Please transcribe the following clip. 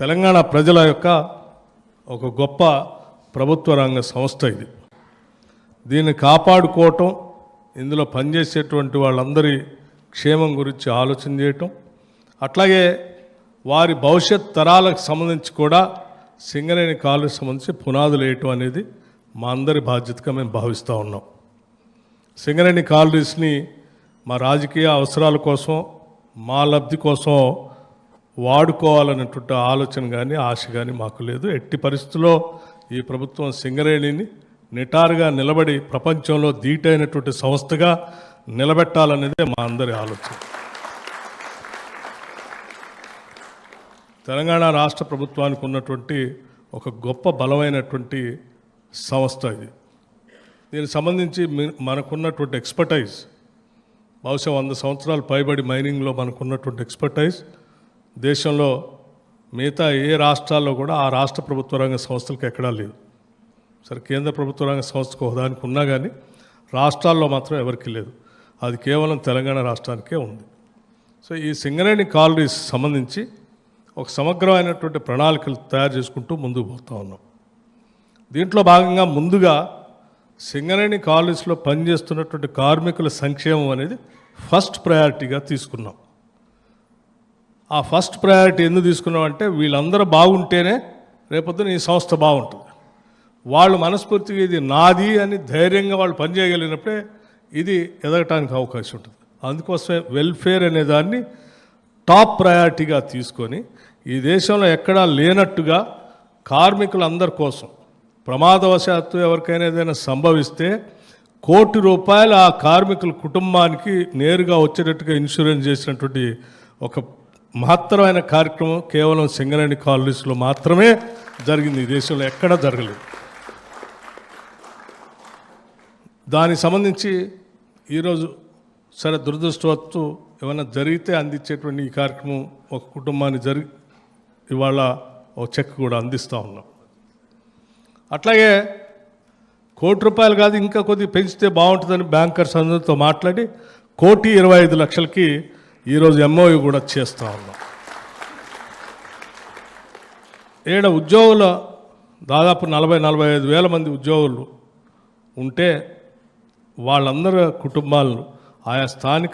తెలంగాణ ప్రజల యొక్క ఒక గొప్ప ప్రభుత్వ రంగ సంస్థ ఇది. దీన్ని కాపాడుకోవటం ఇందులో పనిచేసేటువంటి వాళ్ళందరి క్షేమం గురించి ఆలోచన చేయటం అట్లాగే వారి భవిష్యత్ తరాలకు సంబంధించి కూడా సింగరేణి కాలుకి సంబంధించి పునాదులు వేయటం అనేది మా అందరి బాధ్యతగా మేము భావిస్తూ ఉన్నాం. సింగరేణి కాలరీస్ని మా రాజకీయ అవసరాల కోసం మా లబ్ధి కోసం వాడుకోవాలన్నటువంటి ఆలోచన కానీ ఆశ కానీ మాకు లేదు. ఎట్టి పరిస్థితుల్లో ఈ ప్రభుత్వం సింగరేణిని నిటారుగా నిలబడి ప్రపంచంలో ధీటైనటువంటి సంస్థగా నిలబెట్టాలనేదే మా అందరి ఆలోచన. తెలంగాణ రాష్ట్ర ప్రభుత్వానికి ఉన్నటువంటి ఒక గొప్ప బలమైనటువంటి సంస్థ ఇది. దీనికి సంబంధించి మనకున్నటువంటి ఎక్స్పర్టైజ్ బహుశా వంద సంవత్సరాలు పైబడి మైనింగ్లో మనకున్నటువంటి ఎక్స్పర్టైజ్ దేశంలో మిగతా ఏ రాష్ట్రాల్లో కూడా ఆ రాష్ట్ర ప్రభుత్వ రంగ సంస్థలకు ఎక్కడా లేదు సరే కేంద్ర ప్రభుత్వ రంగ సంస్థకు హోదానికి ఉన్నా కానీ రాష్ట్రాల్లో మాత్రం ఎవరికి లేదు. అది కేవలం తెలంగాణ రాష్ట్రానికే ఉంది. సో ఈ సింగరేణి కాలనీస్ సంబంధించి ఒక సమగ్రమైనటువంటి ప్రణాళికలు తయారు చేసుకుంటూ ముందుకు పోతూ ఉన్నాం. దీంట్లో భాగంగా ముందుగా సింగరేణి కాలనీస్లో పనిచేస్తున్నటువంటి కార్మికుల సంక్షేమం అనేది ఫస్ట్ ప్రయారిటీగా తీసుకున్నాం. ఆ ఫస్ట్ ప్రయారిటీ ఎందుకు తీసుకున్నాం అంటే వీళ్ళందరూ బాగుంటేనే రేపొద్దున ఈ సంస్థ బాగుంటుంది. వాళ్ళు మనస్ఫూర్తిగా ఇది నాది అని ధైర్యంగా వాళ్ళు పనిచేయగలిగినప్పుడే ఇది ఎదగటానికి అవకాశం ఉంటుంది. అందుకోసమే వెల్ఫేర్ అనే దాన్ని టాప్ ప్రయారిటీగా తీసుకొని ఈ దేశంలో ఎక్కడా లేనట్టుగా కార్మికులందరి కోసం ప్రమాదవశాత్తు ఎవరికైనా ఏదైనా సంభవిస్తే కోటి రూపాయలు ఆ కార్మికుల కుటుంబానికి నేరుగా వచ్చేటట్టుగా ఇన్సూరెన్స్ చేసినటువంటి ఒక మహత్తరమైన కార్యక్రమం కేవలం సింగరేణి కాలనీస్లో మాత్రమే జరిగింది. ఈ దేశంలో ఎక్కడా జరగలేదు. దానికి సంబంధించి ఈరోజు సరే దురదృష్టవత్తు ఏమైనా జరిగితే అందించేటువంటి ఈ కార్యక్రమం ఒక కుటుంబాన్ని జరిగి ఇవాళ ఒక చెక్ కూడా అందిస్తూ ఉన్నాం. అట్లాగే కోటి రూపాయలు కాదు ఇంకా కొద్దిగా పెంచితే బాగుంటుందని బ్యాంకర్స్ అందరితో మాట్లాడి కోటి ఇరవై ఐదు లక్షలకి ఈరోజు ఎంఓయు కూడా చేస్తూ ఉన్నాం. ఏడ ఉద్యోగుల దాదాపు నలభై నలభై ఐదు వేల మంది ఉద్యోగులు ఉంటే వాళ్ళందరి కుటుంబాలను ఆయా స్థానిక